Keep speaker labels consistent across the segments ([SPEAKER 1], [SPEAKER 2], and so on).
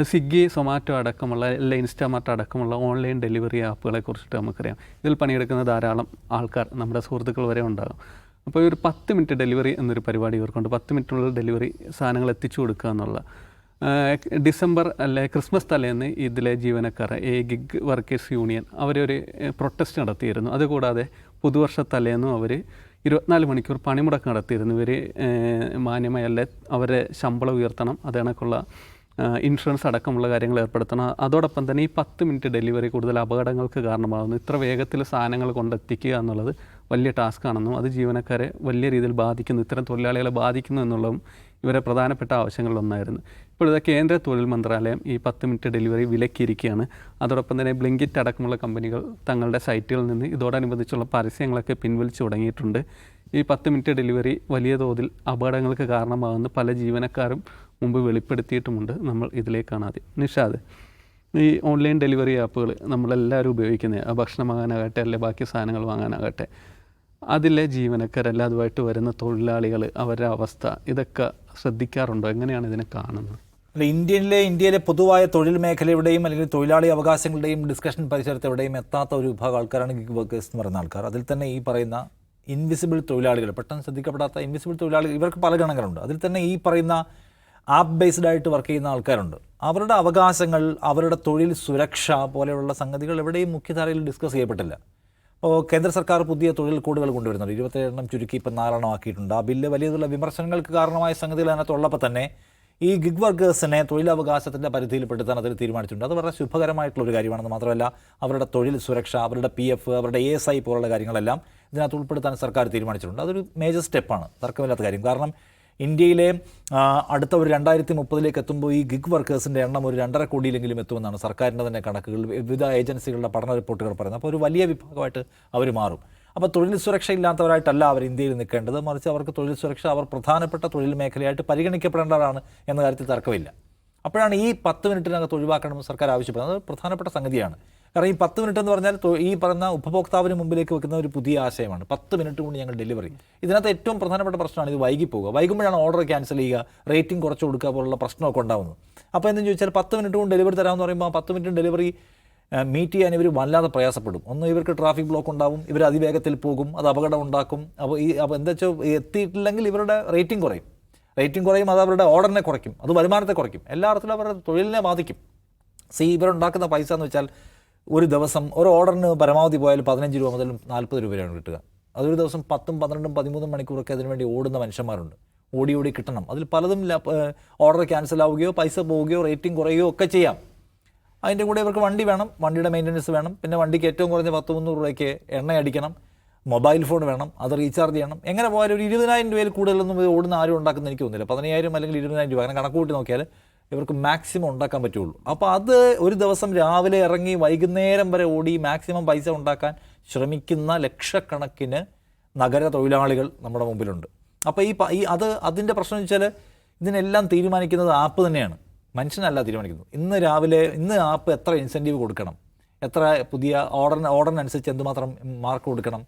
[SPEAKER 1] സ്വിഗ്ഗി സൊമാറ്റോ അടക്കമുള്ള എല്ലാ ഇൻസ്റ്റാമാർട്ട് അടക്കമുള്ള ഓൺലൈൻ ഡെലിവറി ആപ്പുകളെ കുറിച്ചിട്ട് നമുക്കറിയാം. ഇതിൽ പണിയെടുക്കുന്ന ധാരാളം ആൾക്കാർ നമ്മുടെ സുഹൃത്തുക്കൾ വരെ ഉണ്ടാകും. അപ്പോൾ ഒരു പത്ത് മിനിറ്റ് ഡെലിവറി എന്നൊരു പരിപാടി ഇവർക്കുണ്ട്. പത്ത് മിനിറ്റിനുള്ള ഡെലിവറി സാധനങ്ങൾ എത്തിച്ചു കൊടുക്കുക എന്നുള്ള. ഡിസംബർ അല്ലെ ക്രിസ്മസ് തലേന്ന് ഇതിലെ ജീവനക്കാർ എ ഗിഗ് വർക്കേഴ്സ് യൂണിയൻ അവരൊരു പ്രൊട്ടസ്റ്റ് നടത്തിയിരുന്നു. അതുകൂടാതെ പുതുവർഷ തലേന്നും അവർ ഇരുപത്തിനാല് മണിക്കൂർ പണിമുടക്ക് നടത്തിയിരുന്നു. ഇവർ മാന്യമായ അല്ലെ അവരെ ശമ്പളം ഉയർത്തണം. അത് കണക്കുള്ള ആഹ് ഇൻഷുറൻസ് അടക്കമുള്ള കാര്യങ്ങൾ ഏർപ്പെടുത്തണം. അതോടൊപ്പം തന്നെ ഈ പത്ത് മിനിറ്റ് ഡെലിവറി കൂടുതൽ അപകടങ്ങൾക്ക് കാരണമാകുന്നു. ഇത്ര വേഗത്തിൽ സാധനങ്ങൾ കൊണ്ടെത്തിക്കുക എന്നുള്ളത് വലിയ ടാസ്ക് ആണെന്നും അത് ജീവനക്കാരെ വലിയ രീതിയിൽ ബാധിക്കുന്നു ഇത്തരം തൊഴിലാളികളെ ബാധിക്കുന്നു എന്നുള്ളതും ഇവരെ പ്രധാനപ്പെട്ട ആവശ്യങ്ങളിലൊന്നായിരുന്നു ഇപ്പോഴത്തെ കേന്ദ്ര തൊഴിൽ മന്ത്രാലയം ഈ പത്ത് മിനിറ്റ് ഡെലിവറി വിലക്കിയിരിക്കുകയാണ്. അതോടൊപ്പം തന്നെ ബ്ലിങ്കിറ്റ് അടക്കമുള്ള കമ്പനികൾ തങ്ങളുടെ സൈറ്റുകളിൽ നിന്ന് ഇതോടനുബന്ധിച്ചുള്ള പരസ്യങ്ങളൊക്കെ പിൻവലിച്ചു തുടങ്ങിയിട്ടുണ്ട്. ഈ പത്ത് മിനിറ്റ് ഡെലിവറി വലിയ തോതിൽ അപകടങ്ങൾക്ക് കാരണമാകുന്ന. പല ജീവനക്കാരും മുമ്പ് വെളിപ്പെടുത്തിയിട്ടുമുണ്ട്. നമ്മൾ ഇതിലേക്കാണ് ആദ്യം. നിഷാദ് ഈ ഓൺലൈൻ ഡെലിവറി ആപ്പുകൾ നമ്മളെല്ലാവരും ഉപയോഗിക്കുന്നത് ആ ഭക്ഷണം വാങ്ങാനാകട്ടെ അല്ലെ ബാക്കി സാധനങ്ങൾ വാങ്ങാനാകട്ടെ? അതിലെ ജീവനക്കാരല്ല അതുമായിട്ട് വരുന്ന തൊഴിലാളികൾ അവരുടെ അവസ്ഥ ഇതൊക്കെ ശ്രദ്ധിക്കാറുണ്ടോ? എങ്ങനെയാണ് ഇതിനെ കാണുന്നത്?
[SPEAKER 2] അല്ല ഇന്ത്യയിലെ ഇന്ത്യയിലെ പൊതുവായ തൊഴിൽ മേഖലയുടെയും അല്ലെങ്കിൽ തൊഴിലാളി അവകാശങ്ങളുടെയും ഡിസ്കഷൻ പരിസരത്തെവിടെയും എത്താത്ത ഒരു വിഭാഗം ആൾക്കാരാണ് ഗിഗ് വർക്കേഴ്സ് എന്ന് പറയുന്ന ആൾക്കാർ. അതിൽ തന്നെ ഈ പറയുന്ന ഇൻവിസിബിൾ തൊഴിലാളികൾ പെട്ടെന്ന് ശ്രദ്ധിക്കപ്പെടാത്ത ഇൻവിസിബിൾ തൊഴിലാളികൾ ഇവർക്ക് പല ഗണങ്ങളുണ്ട്. അതിൽ തന്നെ ഈ പറയുന്ന ആപ്പ് ബേസ്ഡ് ആയിട്ട് വർക്ക് ചെയ്യുന്ന ആൾക്കാരുണ്ട്. അവരുടെ അവകാശങ്ങൾ അവരുടെ തൊഴിൽ സുരക്ഷ പോലെയുള്ള സംഗതികൾ എവിടെയും മുഖ്യധാരയിൽ ഡിസ്കസ് ചെയ്യപ്പെട്ടില്ല. ഇപ്പോൾ കേന്ദ്ര സർക്കാർ പുതിയ തൊഴിൽ കോഡുകൾ കൊണ്ടുവരുന്നുണ്ട്. ഇരുപത്തേഴെണ്ണം ചുരുക്കി ഇപ്പം നാലെണ്ണം ആക്കിയിട്ടുണ്ട്. ആ ബില്ല് വലിയ തോതിലുള്ള വിമർശനങ്ങൾക്ക് കാരണമായ സംഗതികൾ അതിനകത്തുള്ളപ്പോൾ തന്നെ ഈ ഗിഗ് വർക്കേഴ്സിനെ തൊഴിലവകാശത്തിന്റെ പരിധിയിൽപ്പെടുത്താൻ അതിൽ തീരുമാനിച്ചിട്ടുണ്ട്. അത് വളരെ ശുഭകരമായിട്ടുള്ള ഒരു കാര്യമാണെന്ന് മാത്രമല്ല അവരുടെ തൊഴിൽ സുരക്ഷ അവരുടെ പി എഫ് അവരുടെ എ എസ് ഐ പോലുള്ള കാര്യങ്ങളെല്ലാം ഇതിനകത്ത് ഉൾപ്പെടുത്താൻ സർക്കാർ തീരുമാനിച്ചിട്ടുണ്ട്. അതൊരു മേജർ സ്റ്റെപ്പാണ് തർക്കമില്ലാത്ത കാര്യം. കാരണം ഇന്ത്യയിലെ അടുത്ത ഒരു രണ്ടായിരത്തി മുപ്പതിലേക്ക് എത്തുമ്പോൾ ഈ ഗിഗ് വർക്കേഴ്സിന്റെ എണ്ണം ഒരു രണ്ടര കോടിയിലെങ്കിലും എത്തുമെന്നാണ് സർക്കാരിന്റെ തന്നെ കണക്കുകൾ. വിവിധ ഏജൻസികളുടെ പഠന റിപ്പോർട്ടുകൾ പറയുന്നത്. അപ്പോൾ ഒരു വലിയ വിഭാഗമായിട്ട് അവർ മാറും. അപ്പോൾ തൊഴിൽ സുരക്ഷ ഇല്ലാത്തവരായിട്ടല്ല അവർ ഇന്ത്യയിൽ നിൽക്കേണ്ടത്. മറിച്ച് അവർക്ക് തൊഴിൽ സുരക്ഷ അവർ പ്രധാനപ്പെട്ട തൊഴിൽ മേഖലയായിട്ട് പരിഗണിക്കപ്പെടേണ്ടതാണ് എന്ന കാര്യത്തിൽ തർക്കമില്ല. അപ്പോഴാണ് ഈ പത്ത് മിനിറ്റിനകത്ത് ഒഴിവാക്കണമെന്ന് സർക്കാർ ആവശ്യപ്പെടുന്നത്. പ്രധാനപ്പെട്ട സംഗതിയാണ്. കാരണം ഈ പത്ത് മിനിറ്റ് എന്ന് പറഞ്ഞാൽ ഈ പറയുന്ന ഉപഭോക്താവിന് മുമ്പിലേക്ക് വെക്കുന്ന ഒരു പുതിയ ആശയമാണ്. പത്ത് മിനിറ്റ് കൊണ്ട് ഞങ്ങൾ ഡെലിവറി ഇതിനകത്ത് ഏറ്റവും പ്രധാനപ്പെട്ട പ്രശ്നമാണ് ഇത് വൈകി വൈകുമ്പോഴാണ് ഓർഡർ ക്യാൻസൽ ചെയ്യുക റേറ്റിംഗ് കുറച്ച് കൊടുക്കുക പോലുള്ള പ്രശ്നമൊക്കെ ഉണ്ടാകുന്നത് അപ്പോൾ എന്തെന്ന് ചോദിച്ചാൽ പത്ത് മിനിറ്റ് കൊണ്ട് ഡെലിവറി തരാമെന്ന് പറയുമ്പോൾ പത്ത് മിനിറ്റ് ഡെലിവറി മീറ്റ് ചെയ്യാൻ ഇവർ വല്ലാതെ പ്രയാസപ്പെടും. ഒന്ന് ഇവർക്ക് ട്രാഫിക് ബ്ലോക്ക് ഉണ്ടാവും ഇവർ അതിവേഗത്തിൽ പോകും അത് അപകടം ഉണ്ടാക്കും. അപ്പോൾ ഈ അപ്പോൾ എന്താ വെച്ചാൽ എത്തിയിട്ടില്ലെങ്കിൽ ഇവരുടെ റേറ്റിംഗ് കുറയും. റേറ്റിംഗ് കുറയും അത് അവരുടെ ഓർഡറിനെ കുറയ്ക്കും അത് വരുമാനത്തെ കുറയ്ക്കും. എല്ലാ അർത്ഥത്തിലും അവരുടെ തൊഴിലിനെ ബാധിക്കും. സി ഇവരുണ്ടാക്കുന്ന പൈസ എന്ന് വെച്ചാൽ ഒരു ദിവസം ഒരു ഓർഡറിന് പരമാവധി പോയാൽ പതിനഞ്ച് രൂപ മുതൽ നാൽപ്പത് രൂപയാണ് കിട്ടുക. അതൊരു ദിവസം പത്തും പന്ത്രണ്ടും പതിമൂന്നും മണിക്കൂറൊക്കെ അതിനുവേണ്ടി ഓടുന്ന മനുഷ്യന്മാരുണ്ട്. ഓടി ഓടി കിട്ടണം. അതിൽ പലതും ഓർഡർ ക്യാൻസൽ ആവുകയോ പൈസ പോവുകയോ റേറ്റിംഗ് കുറയുകയോ ഒക്കെ ചെയ്യാം. അതിന്റെ കൂടെ ഇവർക്ക് വണ്ടി വേണം. വണ്ടിയുടെ മെയിന്റനൻസ് വേണം. പിന്നെ വണ്ടിക്ക് ഏറ്റവും കുറഞ്ഞ പത്ത് മുന്നൂറ് രൂപയ്ക്ക് എണ്ണ അടിക്കണം. മൊബൈൽ ഫോൺ വേണം. അത് റീചാർജ് ചെയ്യണം. എങ്ങനെ പോയാലും ഒരു ഇരുപതിനായിരം രൂപയിൽ കൂടുതലൊന്നും ഓടുന്ന ആരും ഉണ്ടാക്കുന്ന എനിക്ക് തോന്നുന്നില്ല. പതിനയ്യായിരം അല്ലെങ്കിൽ ഇരുപതിനായിരം രൂപ. അങ്ങനെ കണക്ക് കൂട്ടി നോക്കിയാൽ ഇവർക്ക് മാക്സിമം ഉണ്ടാക്കാൻ പറ്റുള്ളൂ. അപ്പോൾ അത് ഒരു ദിവസം രാവിലെ ഇറങ്ങി വൈകുന്നേരം വരെ ഓടി മാക്സിമം പൈസ ഉണ്ടാക്കാൻ ശ്രമിക്കുന്ന ലക്ഷക്കണക്കിന് നഗര തൊഴിലാളികൾ നമ്മുടെ മുമ്പിലുണ്ട്. അപ്പോൾ ഈ ഈ അത് അതിന്റെ പ്രശ്നം വെച്ചാൽ ഇതിനെല്ലാം തീരുമാനിക്കുന്നത് ആപ്പ് തന്നെയാണ്. മനുഷ്യനല്ല തീരുമാനിക്കുന്നത്. ഇന്ന് രാവിലെ ഇന്ന് ആപ്പ് എത്ര ഇൻസെന്റീവ് കൊടുക്കണം? എത്ര പുതിയ ഓർഡർ ഓർഡറിനനുസരിച്ച് എന്തുമാത്രം മാർക്ക് കൊടുക്കണം?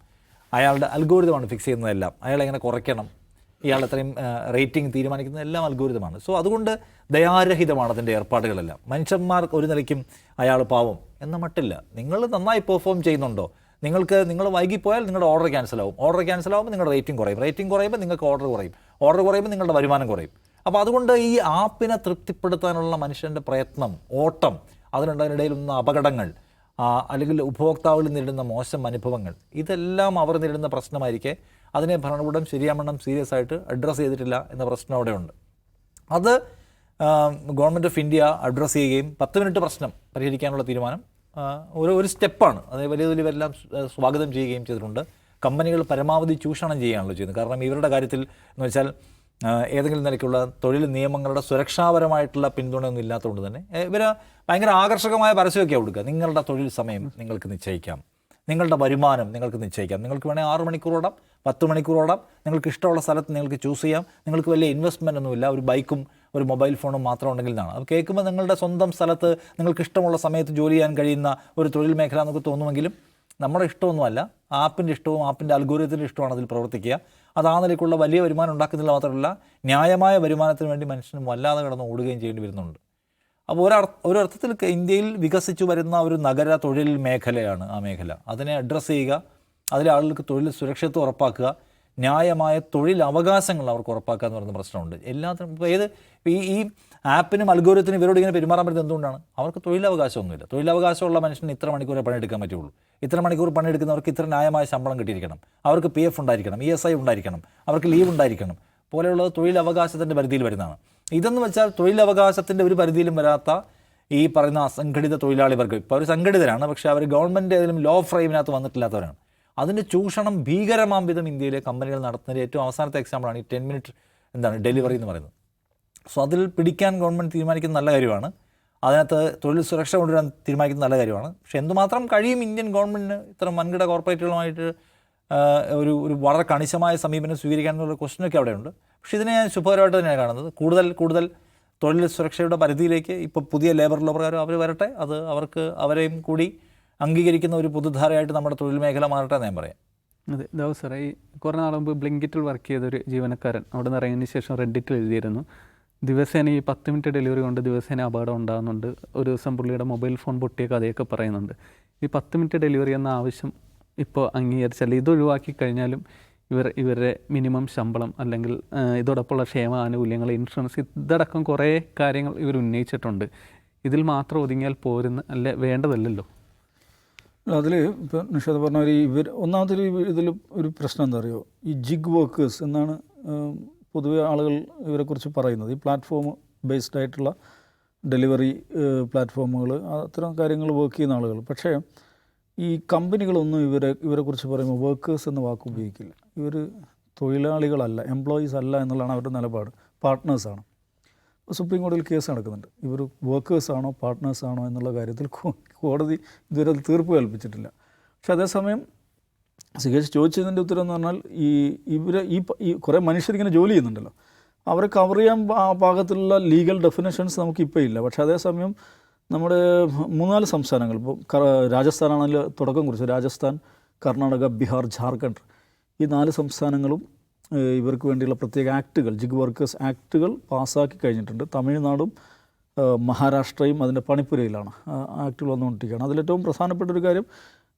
[SPEAKER 2] അയാളുടെ അൽഗോരിതമാണ് ഫിക്സ് ചെയ്യുന്നതെല്ലാം. അയാൾ എങ്ങനെ കുറയ്ക്കണം? ഇയാൾ അത്രയും റേറ്റിംഗ് തീരുമാനിക്കുന്നത് എല്ലാം അൽഗോരിതമാണ്. സോ അതുകൊണ്ട് ദയാരഹിതമാണ് അതിന്റെ ഏർപ്പാടുകളെല്ലാം. മനുഷ്യന്മാർക്ക് ഒരു നിലയ്ക്കും അയാൾ പാവം എന്ന മട്ടില്ല. നിങ്ങൾ നന്നായി പെർഫോം ചെയ്യുന്നുണ്ടോ? നിങ്ങൾക്ക് നിങ്ങൾ വൈകിപ്പോയാൽ നിങ്ങളുടെ ഓർഡർ ക്യാൻസൽ ആവും. ഓർഡർ ക്യാൻസൽ ആവുമ്പോൾ നിങ്ങളുടെ റേറ്റിംഗ് കുറയും. റേറ്റിംഗ് കുറയുമ്പോൾ നിങ്ങൾക്ക് ഓർഡർ കുറയും. ഓർഡർ കുറയുമ്പോൾ നിങ്ങളുടെ വരുമാനം കുറയും. അപ്പോൾ അതുകൊണ്ട് ഈ ആപ്പിനെ തൃപ്തിപ്പെടുത്താനുള്ള മനുഷ്യന്റെ പ്രയത്നം ഓട്ടം അതിനുണ്ടതിനിടയിലുള്ള അപകടങ്ങൾ അല്ലെങ്കിൽ ഉപഭോക്താവിൽ നേരിടുന്ന മോശം അനുഭവങ്ങൾ ഇതെല്ലാം അവർ നേരിടുന്ന പ്രശ്നമായിരിക്കെ അതിനെ ഭരണകൂടം ശരിയാമണ്ണം സീരിയസ് ആയിട്ട് അഡ്രസ്സ് ചെയ്തിട്ടില്ല എന്ന പ്രശ്നം അവിടെയുണ്ട്. അത് ഗവൺമെന്റ് ഓഫ് ഇന്ത്യ അഡ്രസ്സ് ചെയ്യുകയും പത്ത് മിനിറ്റ് പ്രശ്നം പരിഹരിക്കാനുള്ള തീരുമാനം ഒരു ഒരു സ്റ്റെപ്പാണ്. അത് വലിയ വലിയ എല്ലാം സ്വാഗതം ചെയ്യുകയും ചെയ്തിട്ടുണ്ട്. കമ്പനികൾ പരമാവധി ചൂഷണം ചെയ്യുകയാണല്ലോ ചെയ്യുന്നത്. കാരണം ഇവരുടെ കാര്യത്തിൽ എന്ന് വെച്ചാൽ ഏതെങ്കിലും നിലയ്ക്കുള്ള തൊഴിൽ നിയമങ്ങളുടെ സുരക്ഷാപരമായിട്ടുള്ള പിന്തുണയൊന്നും ഇല്ലാത്തതുകൊണ്ട് തന്നെ ഇവർ ഭയങ്കര ആകർഷകമായ പരസ്യമൊക്കെയാണ് കൊടുക്കുക. നിങ്ങളുടെ തൊഴിൽ സമയം നിങ്ങൾക്ക് നിശ്ചയിക്കാം. നിങ്ങളുടെ വരുമാനം നിങ്ങൾക്ക് നിശ്ചയിക്കാം. നിങ്ങൾക്ക് വേണേൽ ആറ് മണിക്കൂർ ഓടാം പത്ത് മണിക്കൂർ ഓടാം. നിങ്ങൾക്ക് ഇഷ്ടമുള്ള സ്ഥലത്ത് നിങ്ങൾക്ക് ചൂസ് ചെയ്യാം. നിങ്ങൾക്ക് വലിയ ഇൻവെസ്റ്റ്മെന്റ് ഒന്നുമില്ല ഒരു ബൈക്കും ഒരു മൊബൈൽ ഫോണും മാത്രം ഉണ്ടെങ്കിൽ എന്നാണ് അത് കേൾക്കുമ്പോൾ നിങ്ങളുടെ സ്വന്തം സ്ഥലത്ത് നിങ്ങൾക്ക് ഇഷ്ടമുള്ള സമയത്ത് ജോലി ചെയ്യാൻ കഴിയുന്ന ഒരു തൊഴിൽ മേഖല എന്നൊക്കെ തോന്നുമെങ്കിലും നമ്മുടെ ഇഷ്ടമൊന്നുമല്ല. ആപ്പിന്റെ ഇഷ്ടവും ആപ്പിന്റെ അൽഗോരിയത്തിന്റെ ഇഷ്ടമാണ് അതിൽ പ്രവർത്തിക്കുക. അത് ആ നിലയ്ക്കുള്ള വലിയ വരുമാനം ഉണ്ടാക്കുന്നില്ല മാത്രമല്ല ന്യായമായ വരുമാനത്തിന് വേണ്ടി മനുഷ്യനും വല്ലാതെ കിടന്ന് ഓടുകയും ചെയ്യേണ്ടി വരുന്നുണ്ട്. അപ്പോൾ ഒരു ഒരർത്ഥത്തിൽ ഇന്ത്യയിൽ വികസിച്ചു വരുന്ന ഒരു നഗര തൊഴിൽ മേഖലയാണ് ആ മേഖല. അതിനെ അഡ്രസ്സ് ചെയ്യുക അതിലെ ആളുകൾക്ക് തൊഴിൽ സുരക്ഷിതത്വം ഉറപ്പാക്കുക ന്യായമായ തൊഴിൽ അവകാശങ്ങൾ അവർക്ക് ഉറപ്പാക്കുക എന്ന് പറയുന്ന പ്രശ്നമുണ്ട്. എല്ലാത്തിനും ഇപ്പോൾ ഏത് ഈ ഈ ആപ്പിനും അൽഗോരത്തിനും ഇവരോട് ഇങ്ങനെ പെരുമാറാൻ പറ്റുന്നത് എന്തുകൊണ്ടാണ്? അവർക്ക് തൊഴിലവകാശമൊന്നുമില്ല. തൊഴിലവകാശമുള്ള മനുഷ്യന് ഇത്ര മണിക്കൂർ പണിയെടുക്കാൻ പറ്റുള്ളൂ. ഇത്ര മണിക്കൂർ പണിയെടുക്കുന്നവർക്ക് ഇത്ര ന്യായമായ ശമ്പളം കിട്ടിയിരിക്കണം. അവർക്ക് പി എഫ് ഉണ്ടായിരിക്കണം ഇ എസ് ഐ ഉണ്ടായിരിക്കണം അവർക്ക് ലീവ് ഉണ്ടായിരിക്കണം. പോലെയുള്ളത് തൊഴിലവകാശത്തിന്റെ പരിധിയിൽ വരുന്നതാണ്. ഇതെന്ന് വെച്ചാൽ തൊഴിലവകാശത്തിന്റെ ഒരു പരിധിയിലും വരാത്ത ഈ പറയുന്ന അസംഘടിത തൊഴിലാളി വർഗം ഇപ്പോൾ അവർ സംഘടിതരാണ് പക്ഷേ അവർ ഗവൺമെന്റ് ഏതെങ്കിലും ലോ ഫ്രെയിമിനകത്ത് വന്നിട്ടില്ലാത്തവരാണ്. അതിന്റെ ചൂഷണം ഭീകരമാം വിധം ഇന്ത്യയിലെ കമ്പനികൾ നടത്തുന്നതിന്റെ ഏറ്റവും അവസാനത്തെ എക്സാമ്പിളാണ് ഈ ടെൻ മിനിറ്റ് എന്താണ് ഡെലിവറി എന്ന് പറയുന്നത്. സോ അതിൽ പിടിക്കാൻ ഗവൺമെന്റ് തീരുമാനിക്കുന്ന നല്ല കാര്യമാണ്. അതിനകത്ത് തൊഴിൽ സുരക്ഷ കൊണ്ടുവരാൻ തീരുമാനിക്കുന്ന നല്ല കാര്യമാണ്. പക്ഷേ എന്തുമാത്രം കഴിയും ഇന്ത്യൻ ഗവൺമെന്റിന് ഇത്തരം വൻകിട കോർപ്പറേറ്റുകളുമായിട്ട് ഒരു ഒരു വളരെ കണിശമായ സമീപനം സ്വീകരിക്കാൻ എന്നുള്ള അവിടെ അവിടെയുണ്ട്. പക്ഷേ ഇതിനെ ഞാൻ ശുഭകരമായിട്ട് തന്നെയാണ് കാണുന്നത്. കൂടുതൽ കൂടുതൽ തൊഴിൽ സുരക്ഷയുടെ പരിധിയിലേക്ക് ഇപ്പോൾ പുതിയ ലേബർ ലോ പ്രകാരം അവർ വരട്ടെ. അത് അവർക്ക് അവരെയും കൂടി അംഗീകരിക്കുന്ന ഒരു പുതുധാരയായിട്ട് നമ്മുടെ തൊഴിൽ മേഖല മാറട്ടെ എന്ന് ഞാൻ പറയാം.
[SPEAKER 1] അതെ ദാവ് സാറേ ഈ കുറേ നാൾ മുമ്പ് ബ്ലിങ്കിറ്റിൽ വർക്ക് ചെയ്തൊരു ജീവനക്കാരൻ അവിടെ നിന്ന് ഇറങ്ങിയതിന് ശേഷം റെഡിറ്റിൽ എഴുതിയിരുന്നു. ദിവസേന ഈ പത്ത് മിനിറ്റ് ഡെലിവറി കൊണ്ട് ദിവസേന അപകടം ഉണ്ടാകുന്നുണ്ട്. ഒരു ദിവസം പുള്ളിയുടെ മൊബൈൽ ഫോൺ പൊട്ടിയ കഥയൊക്കെ പറയുന്നുണ്ട്. ഈ പത്ത് മിനിറ്റ് ഡെലിവറി എന്ന ആവശ്യം ഇപ്പോൾ അംഗീകരിച്ചാൽ ഇത് ഒഴിവാക്കി കഴിഞ്ഞാലും ഇവർ ഇവരുടെ മിനിമം ശമ്പളം അല്ലെങ്കിൽ ഇതോടൊപ്പമുള്ള ക്ഷേമ ആനുകൂല്യങ്ങൾ ഇൻഷുറൻസ് ഇതടക്കം കുറേ കാര്യങ്ങൾ ഇവർ ഉന്നയിച്ചിട്ടുണ്ട്. ഇതിൽ മാത്രം ഒതുങ്ങിയാൽ പോരുന്ന അല്ലെ വേണ്ടതല്ലല്ലോ?
[SPEAKER 3] അതിൽ ഇപ്പോൾ നിഷാദ് പറഞ്ഞ ഒരു ഇവർ ഒന്നാമത്തെ ഒരു ഇതിൽ ഒരു പ്രശ്നം എന്താ അറിയോ? ഈ ജിഗ് വർക്കേഴ്സ് എന്നാണ് പൊതുവെ ആളുകൾ ഇവരെക്കുറിച്ച് പറയുന്നത്. ഈ പ്ലാറ്റ്ഫോം ബേസ്ഡ് ആയിട്ടുള്ള ഡെലിവറി പ്ലാറ്റ്ഫോമുകൾ അത്തരം കാര്യങ്ങൾ വർക്ക് ചെയ്യുന്ന ആളുകൾ. പക്ഷേ ഈ കമ്പനികളൊന്നും ഇവരെ ഇവരെക്കുറിച്ച് പറയുമ്പോൾ വർക്കേഴ്സ് എന്ന വാക്ക് ഉപയോഗിക്കില്ല. ഇവർ തൊഴിലാളികളല്ല എംപ്ലോയീസ് അല്ല എന്നുള്ളതാണ് അവരുടെ നിലപാട്. പാർട്ട്നേഴ്സാണ് സുപ്രീം കോടതിയിൽ കേസ് നടക്കുന്നുണ്ട്. ഇവർ വർക്കേഴ്സാണോ പാർട്ട്നേഴ്സാണോ എന്നുള്ള കാര്യത്തിൽ കോടതി ഇതുവരെ അത് തീർപ്പ് കൽപ്പിച്ചിട്ടില്ല. പക്ഷെ അതേസമയം സുകേഷ് ചോദിച്ചതിന്റെ ഉത്തരം എന്ന് പറഞ്ഞാൽ ഈ ഇവർ ഈ ഈ കുറേ മനുഷ്യരിങ്ങനെ ജോലി ചെയ്യുന്നുണ്ടല്ലോ. അവരെ കവർ ചെയ്യാൻ പാകത്തിലുള്ള ലീഗൽ ഡെഫിനേഷൻസ് നമുക്കിപ്പോൾ ഇല്ല. പക്ഷേ അതേസമയം നമ്മുടെ മൂന്നാൽ സംസ്ഥാനങ്ങൾ ഇപ്പോൾ രാജസ്ഥാനാണെങ്കിൽ തുടക്കം കുറിച്ച് രാജസ്ഥാൻ കർണാടക ബീഹാർ ജാർഖണ്ഡ്. ഈ നാല് സംസ്ഥാനങ്ങളും ഇവർക്ക് വേണ്ടിയുള്ള പ്രത്യേക ആക്റ്റുകൾ ജിഗ് വർക്കേഴ്സ് ആക്റ്റുകൾ പാസ്സാക്കി കഴിഞ്ഞിട്ടുണ്ട്. തമിഴ്നാടും മഹാരാഷ്ട്രയും അതിന്റെ പണിപ്പുരയിലാണ് ആക്റ്റുകൾ വന്നുകൊണ്ടിരിക്കുകയാണ്. അതിലേറ്റവും പ്രധാനപ്പെട്ട ഒരു കാര്യം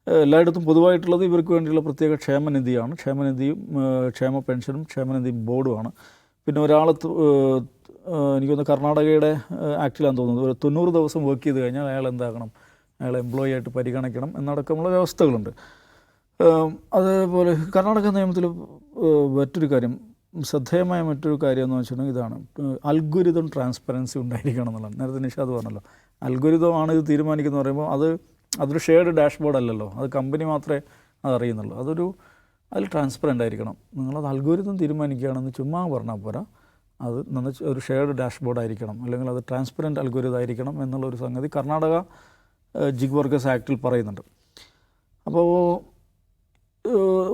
[SPEAKER 3] എല്ലായിടത്തും പൊതുവായിട്ടുള്ളത് ഇവർക്ക് വേണ്ടിയുള്ള പ്രത്യേക ക്ഷേമനിധിയാണ്. ക്ഷേമനിധിയും ക്ഷേമ പെൻഷനും ക്ഷേമനിധിയും ബോർഡുമാണ്. പിന്നെ ഒരാൾ എനിക്കൊന്ന് കർണാടകയുടെ ഏഹ്, തോന്നുന്നത് ഒരു തൊണ്ണൂറ് ദിവസം വർക്ക് ചെയ്ത് കഴിഞ്ഞാൽ അയാൾ എന്താകണം? അയാൾ എംപ്ലോയി ആയിട്ട് പരിഗണിക്കണം എന്നടക്കമുള്ള വ്യവസ്ഥകളുണ്ട് അതേപോലെ കർണാടക നിയമത്തിൽ മറ്റൊരു കാര്യം ശ്രദ്ധേയമായ മറ്റൊരു കാര്യം എന്ന് വെച്ചിട്ടുണ്ടെങ്കിൽ ഇതാണ്. അൽഗുരിതം ട്രാൻസ്പെറൻസി ഉണ്ടായിരിക്കണം എന്നുള്ളതാണ് നേരത്തെ നിഷാദ് പറഞ്ഞല്ലോ. അൽഗുരിതമാണ് ഇത് തീരുമാനിക്കുന്നത് പറയുമ്പോൾ അത് അതൊരു ഷെയർഡ് ഡാഷ്ബോർഡ് അല്ലല്ലോ. അത് കമ്പനി മാത്രമേ അതറിയുന്നുള്ളൂ അതൊരു അതിൽ ട്രാൻസ്പെറന്റ് ആയിരിക്കണം. നിങ്ങളത് അൽഗോരിതം തീരുമാനിക്കുകയാണെന്ന് ചുമ്മാ പറഞ്ഞാൽ പോരാ. അത് നന്ന ഒരു ഷെയർഡ് ഡാഷ്ബോർഡ് ആയിരിക്കണം. അല്ലെങ്കിൽ അത് ട്രാൻസ്പെറന്റ് അൽഗോരിത ആയിരിക്കണം എന്നുള്ള ഒരു സംഗതി കർണാടക ജിഗ് വർക്കേഴ്സ് ആക്റ്റിൽ പറയുന്നുണ്ട്. അപ്പോൾ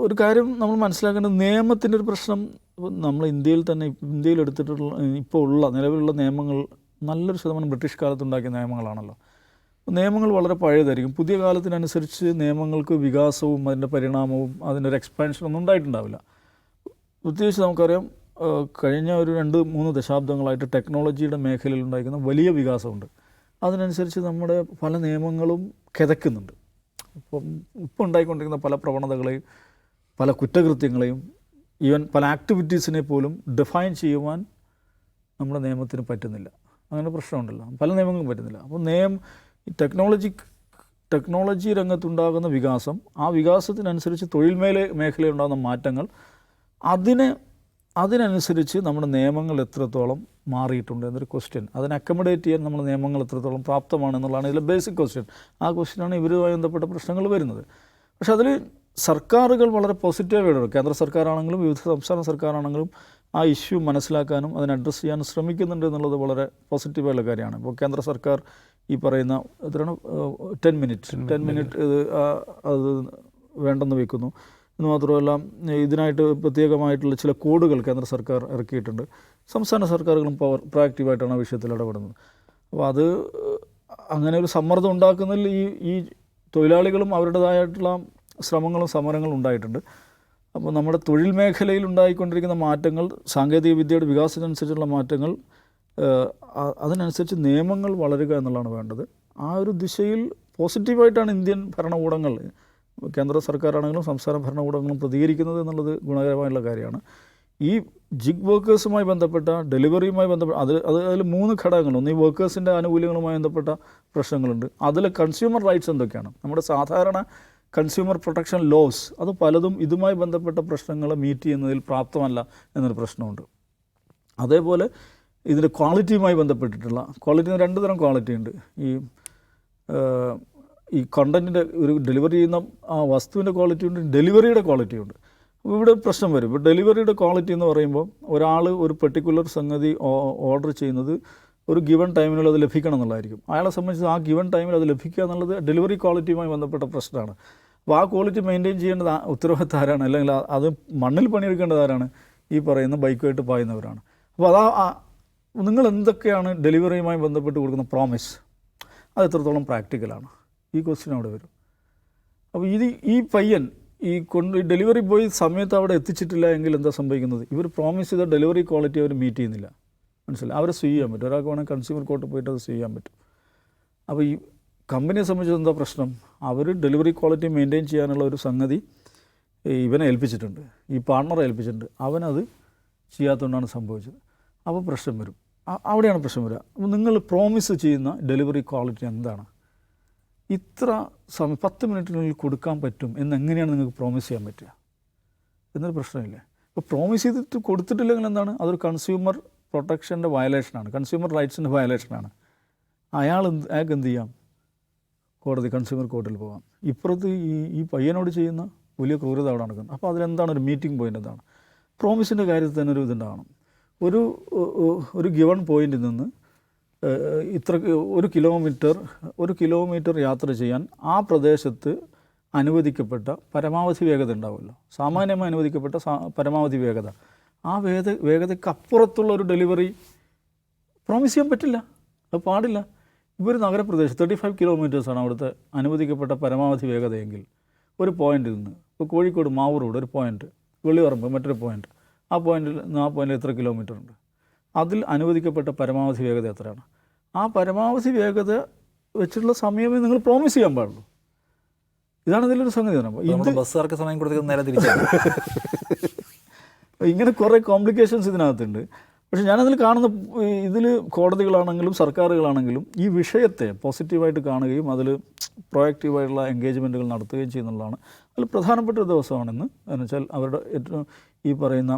[SPEAKER 3] ഒരു കാര്യം നമ്മൾ മനസ്സിലാക്കേണ്ടത് നിയമത്തിന്റെ ഒരു പ്രശ്നം നമ്മൾ ഇന്ത്യയിൽ തന്നെ ഇന്ത്യയിൽ എടുത്തിട്ടുള്ള ഇപ്പോൾ ഉള്ള നിലവിലുള്ള നിയമങ്ങൾ നല്ലൊരു ശതമാനം ബ്രിട്ടീഷ് കാലത്ത് ഉണ്ടാക്കിയ നിയമങ്ങളാണല്ലോ. നിയമങ്ങൾ വളരെ പഴയതായിരിക്കും. പുതിയ കാലത്തിനനുസരിച്ച് നിയമങ്ങൾക്ക് വികാസവും അതിന്റെ പരിണാമവും അതിന്റെ ഒരു എക്സ്പാൻഷനൊന്നും ഉണ്ടായിട്ടുണ്ടാവില്ല. പ്രത്യേകിച്ച് നമുക്കറിയാം കഴിഞ്ഞ ഒരു രണ്ട് മൂന്ന് ദശാബ്ദങ്ങളായിട്ട് ടെക്നോളജിയുടെ മേഖലയിൽ ഉണ്ടായിരിക്കുന്ന വലിയ വികാസമുണ്ട്. അതിനനുസരിച്ച് നമ്മുടെ പല നിയമങ്ങളും കിതക്കുന്നുണ്ട് ഇപ്പം ഇപ്പം ഉണ്ടായിക്കൊണ്ടിരിക്കുന്ന പല പ്രവണതകളെയും പല കുറ്റകൃത്യങ്ങളെയും ഈവൻ പല ആക്ടിവിറ്റീസിനെ പോലും ഡിഫൈൻ ചെയ്യുവാൻ നമ്മുടെ നിയമത്തിന് പറ്റുന്നില്ല. അങ്ങനെ പ്രശ്നമുണ്ടല്ലോ. പല നിയമങ്ങളും പറ്റുന്നില്ല. അപ്പോൾ നിയമം ഈ ടെക്നോളജി ടെക്നോളജി രംഗത്തുണ്ടാകുന്ന വികാസം ആ വികാസത്തിനനുസരിച്ച് തൊഴിൽ മേല മേഖലയിലുണ്ടാകുന്ന മാറ്റങ്ങൾ അതിനെ അതിനനുസരിച്ച് നമ്മുടെ നിയമങ്ങൾ എത്രത്തോളം മാറിയിട്ടുണ്ട് എന്നൊരു ക്വസ്റ്റ്യൻ അതിനെ അക്കമഡേറ്റ് ചെയ്യാൻ നമ്മുടെ നിയമങ്ങൾ എത്രത്തോളം പ്രാപ്തമാണ് എന്നുള്ളതാണ് ഇതിലെ ബേസിക് ക്വസ്റ്റ്യൻ ആ ക്വസ്റ്റ്യനാണ് ഇവരുമായി ബന്ധപ്പെട്ട പ്രശ്നങ്ങൾ വരുന്നത്. പക്ഷേ അതിൽ സർക്കാരുകൾ വളരെ പോസിറ്റീവായിട്ട് കേന്ദ്ര സർക്കാരാണെങ്കിലും വിവിധ സംസ്ഥാന സർക്കാരാണെങ്കിലും ആ ഇഷ്യൂ മനസ്സിലാക്കാനും അതിനെ അഡ്രസ്സ് ചെയ്യാനും ശ്രമിക്കുന്നുണ്ട് എന്നുള്ളത് വളരെ പോസിറ്റീവായുള്ള കാര്യമാണ്. ഇപ്പോൾ കേന്ദ്ര സർക്കാർ ഈ പറയുന്ന എത്രയാണ്? ടെൻ മിനിറ്റ് ടെൻ മിനിറ്റ് ഇത് അത് വേണ്ടെന്ന് വെക്കുന്നു എന്ന് മാത്രമല്ല ഇതിനായിട്ട് പ്രത്യേകമായിട്ടുള്ള ചില കോഡുകൾ കേന്ദ്ര സർക്കാർ ഇറക്കിയിട്ടുണ്ട്. സംസ്ഥാന സർക്കാരുകളും പവർ പ്രാക്റ്റീവായിട്ടാണ് ആ വിഷയത്തിൽ ഇടപെടുന്നത്. അപ്പോൾ അത് അങ്ങനെ ഒരു സമ്മർദ്ദം ഉണ്ടാക്കുന്നതിൽ ഈ ഈ തൊഴിലാളികളും അവരുടേതായിട്ടുള്ള ശ്രമങ്ങളും സമരങ്ങളും ഉണ്ടായിട്ടുണ്ട്. അപ്പോൾ നമ്മുടെ തൊഴിൽ മേഖലയിൽ ഉണ്ടായിക്കൊണ്ടിരിക്കുന്ന മാറ്റങ്ങൾ സാങ്കേതിക വിദ്യയുടെ വികാസത്തിനനുസരിച്ചുള്ള മാറ്റങ്ങൾ അതിനനുസരിച്ച് നിയമങ്ങൾ വളരുക എന്നുള്ളതാണ് വേണ്ടത്. ആ ഒരു ദിശയിൽ പോസിറ്റീവായിട്ടാണ് ഇന്ത്യൻ ഭരണകൂടങ്ങൾ കേന്ദ്ര സർക്കാരാണെങ്കിലും സംസ്ഥാന ഭരണകൂടങ്ങളും പ്രതികരിക്കുന്നത് എന്നുള്ളത് ഗുണകരമായുള്ള കാര്യമാണ്. ഈ ജിഗ് വർക്കേഴ്സുമായി ബന്ധപ്പെട്ട ഡെലിവറിയുമായി ബന്ധപ്പെട്ട അത് അത് അതിൽ മൂന്ന് ഘടകങ്ങളുണ്ട്. ഈ വർക്കേഴ്സിന്റെ ആനുകൂല്യങ്ങളുമായി ബന്ധപ്പെട്ട പ്രശ്നങ്ങളുണ്ട്. അതിൽ കൺസ്യൂമർ റൈറ്റ്സ് എന്തൊക്കെയാണ്? നമ്മുടെ സാധാരണ കൺസ്യൂമർ പ്രൊട്ടക്ഷൻ ലോസ് അത് പലതും ഇതുമായി ബന്ധപ്പെട്ട പ്രശ്നങ്ങളെ മീറ്റ് ചെയ്യുന്നതിൽ പ്രാപ്തമല്ല എന്നൊരു പ്രശ്നമുണ്ട്. അതേപോലെ ഇതിന്റെ ക്വാളിറ്റിയുമായി ബന്ധപ്പെട്ടിട്ടുള്ള ക്വാളിറ്റി രണ്ട് തരം ക്വാളിറ്റി ഉണ്ട്. ഈ ഈ കണ്ടന്റിന്റെ ഒരു ഡെലിവറി ചെയ്യുന്ന ആ വസ്തുവിന്റെ ക്വാളിറ്റി ഉണ്ട് ഡെലിവറിയുടെ ക്വാളിറ്റി ഉണ്ട്. ഇവിടെ പ്രശ്നം വരും. ഇപ്പോൾ ഡെലിവറിയുടെ ക്വാളിറ്റി എന്ന് പറയുമ്പോൾ ഒരാൾ ഒരു പെർട്ടിക്കുലർ സംഗതി ഓർഡർ ചെയ്യുന്നത് ഒരു ഗിവൺ ടൈമിനുള്ളിൽ അത് ലഭിക്കണം എന്നുള്ളതായിരിക്കും. അയാളെ സംബന്ധിച്ച് ആ ഗിവൺ ടൈമിൽ അത് ലഭിക്കുക എന്നുള്ളത് ഡെലിവറി ക്വാളിറ്റിയുമായി ബന്ധപ്പെട്ട പ്രശ്നമാണ്. അപ്പോൾ ആ ക്വാളിറ്റി മെയിന്റെയിൻ ചെയ്യേണ്ടത് ഉത്തരവാദിത്തം ആരാണ് അല്ലെങ്കിൽ അത് മണ്ണിൽ പണിയെടുക്കേണ്ടത് ആരാണ് ഈ പറയുന്ന ബൈക്കുമായിട്ട് പായുന്നവരാണ്. അപ്പോൾ അതാ നിങ്ങൾ എന്തൊക്കെയാണ് ഡെലിവറിയുമായി ബന്ധപ്പെട്ട് കൊടുക്കുന്ന പ്രോമിസ് അത് എത്രത്തോളം പ്രാക്ടിക്കലാണ് ഈ ക്വസ്റ്റ്യൻ അവിടെ വരും. അപ്പോൾ ഇത് ഈ പയ്യൻ ഈ കൊണ്ട് ഡെലിവറി ബോയ് സമയത്ത് അവിടെ എത്തിച്ചിട്ടില്ല എങ്കിൽ എന്താ സംഭവിക്കുന്നത്? ഇവർ പ്രോമിസ് ചെയ്ത ഡെലിവറി ക്വാളിറ്റി അവർ മീറ്റ് ചെയ്യുന്നില്ല. മനസ്സിലായി? അവരെ സ്വീ ചെയ്യാൻ പറ്റും. ഒരാൾക്ക് വേണമെങ്കിൽ കൺസ്യൂമർ കോർട്ട് പോയിട്ട് അത് സ്വീ ചെയ്യാൻ പറ്റും. അപ്പോൾ ഈ കമ്പനിയെ സംബന്ധിച്ച് എന്താ പ്രശ്നം? അവർ ഡെലിവറി ക്വാളിറ്റി മെയിന്റെയിൻ ചെയ്യാനുള്ള ഒരു സംഗതി ഇവനെ ഏൽപ്പിച്ചിട്ടുണ്ട്. ഈ പാർട്ണറെ ഏൽപ്പിച്ചിട്ടുണ്ട്. അവനത് ചെയ്യാത്തതുകൊണ്ടാണ് സംഭവിച്ചത്. അപ്പോൾ പ്രശ്നം വരും. അവിടെയാണ് പ്രശ്നം വരിക. അപ്പോൾ നിങ്ങൾ പ്രോമിസ് ചെയ്യുന്ന ഡെലിവറി ക്വാളിറ്റി എന്താണ്? ഇത്ര സമയം പത്ത് മിനിറ്റിനുള്ളിൽ കൊടുക്കാൻ പറ്റും എന്ന് എങ്ങനെയാണ് നിങ്ങൾക്ക് പ്രോമിസ് ചെയ്യാൻ പറ്റുക? എന്നൊരു പ്രശ്നമില്ലേ? ഇപ്പോൾ പ്രോമിസ് ചെയ്തിട്ട് കൊടുത്തിട്ടില്ലെങ്കിൽ എന്താണ്? അതൊരു കൺസ്യൂമർ പ്രൊട്ടക്ഷന്റെ വയലേഷനാണ് കൺസ്യൂമർ റൈറ്റ്സിന്റെ വയലേഷനാണ് അയാൾ എന്ത് അയാൾക്ക് എന്ത് ചെയ്യാം? കോടതി കൺസ്യൂമർ കോർട്ടിൽ പോകാം. ഇപ്പുറത്ത് ഈ ഈ പയ്യനോട് ചെയ്യുന്ന വലിയ ക്രൂരത അവിടെ നടക്കുന്നത് അപ്പോൾ അതിലെന്താണ്? ഒരു മീറ്റിംഗ് പോയിന്റ് എന്താണ്? പ്രോമിസിന്റെ കാര്യത്തിൽ തന്നെ ഒരു ഇതുണ്ടാവണം ഒരു ഒരു ഗിവൺ പോയിന്റിൽ നിന്ന് ഇത്ര ഒരു കിലോമീറ്റർ ഒരു കിലോമീറ്റർ യാത്ര ചെയ്യാൻ ആ പ്രദേശത്ത് അനുവദിക്കപ്പെട്ട പരമാവധി വേഗത ഉണ്ടാവുമല്ലോ. സാമാന്യമായി അനുവദിക്കപ്പെട്ട പരമാവധി വേഗത. ആ വേഗ വേഗതയ്ക്ക് അപ്പുറത്തുള്ള ഒരു ഡെലിവറി പ്രോമിസ് ചെയ്യാൻ പറ്റില്ല. അത് പാടില്ല. ഇവർ നഗരപ്രദേശം തേർട്ടി ഫൈവ് കിലോമീറ്റേഴ്സാണ് അവിടുത്തെ അനുവദിക്കപ്പെട്ട പരമാവധി വേഗതയെങ്കിൽ. ഒരു പോയിന്റിൽ നിന്ന് ഇപ്പോൾ കോഴിക്കോട് മാവൂർ റോഡ് ഒരു പോയിന്റ് വെള്ളിയറമ്പ് മറ്റൊരു പോയിന്റ് ആ പോയിന്റിൽ നിന്ന് ആ പോയിന്റിൽ എത്ര കിലോമീറ്റർ ഉണ്ട്? അതിൽ അനുവദിക്കപ്പെട്ട പരമാവധി വേഗത എത്രയാണ്? ആ പരമാവധി വേഗത വെച്ചിട്ടുള്ള സമയമേ നിങ്ങൾ പ്രോമിസ് ചെയ്യാൻ പാടുള്ളൂ. ഇതാണ് ഇതിലൊരു സംഗതി പറയുമ്പോൾ
[SPEAKER 2] ബസ്സുകാർക്ക് സമയം കൊടുത്തത് നേരെ തിരിച്ചാണ്
[SPEAKER 3] ഇങ്ങനെ കുറേ കോംപ്ലിക്കേഷൻസ് ഇതിനകത്തുണ്ട്. പക്ഷേ ഞാനതിൽ കാണുന്ന ഇതിൽ കോടതികളാണെങ്കിലും സർക്കാരുകളാണെങ്കിലും ഈ വിഷയത്തെ പോസിറ്റീവായിട്ട് കാണുകയും അതിൽ പ്രൊയാക്റ്റീവായിട്ടുള്ള എൻഗേജ്മെന്റുകൾ നടത്തുകയും ചെയ്യുന്നുള്ളതാണ്. അതിൽ പ്രധാനപ്പെട്ട ഒരു ദിവസമാണെന്ന് എന്നുവെച്ചാൽ അവരുടെ ഏറ്റവും ഈ പറയുന്ന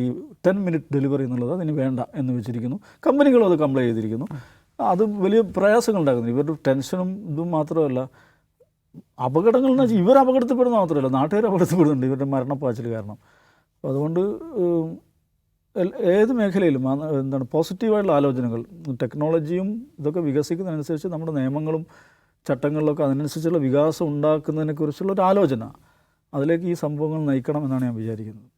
[SPEAKER 3] ഈ ടെൻ മിനിറ്റ് ഡെലിവറി എന്നുള്ളത് അതിന് വേണ്ട എന്ന് വെച്ചിരിക്കുന്നു. കമ്പനികളും അത് കംപ്ലൈ ചെയ്തിരിക്കുന്നു. അത് വലിയ പ്രയാസങ്ങൾ ഉണ്ടാക്കുന്നു ഇവരുടെ ടെൻഷനും ഇതും മാത്രമല്ല അപകടങ്ങൾ എന്ന് വെച്ചാൽ ഇവർ അപകടത്തിൽപ്പെടുന്ന മാത്രമല്ല നാട്ടുകാർ അപകടത്തിൽപ്പെടുന്നുണ്ട് ഇവരുടെ മരണപ്പാച്ചിൽ കാരണം. അപ്പോൾ അതുകൊണ്ട് ഏത് മേഖലയിലും എന്താണ് പോസിറ്റീവായിട്ടുള്ള ആലോചനകൾ ടെക്നോളജിയും ഇതൊക്കെ വികസിക്കുന്നതനുസരിച്ച് നമ്മുടെ നിയമങ്ങളും ചട്ടങ്ങളിലൊക്കെ അതിനനുസരിച്ചുള്ള വികാസം ഉണ്ടാക്കുന്നതിനെക്കുറിച്ചുള്ള ഒരു ആലോചന. അതിലേക്ക് ഈ സംഭവങ്ങൾ നയിക്കണം എന്നാണ് ഞാൻ വിചാരിക്കുന്നത്.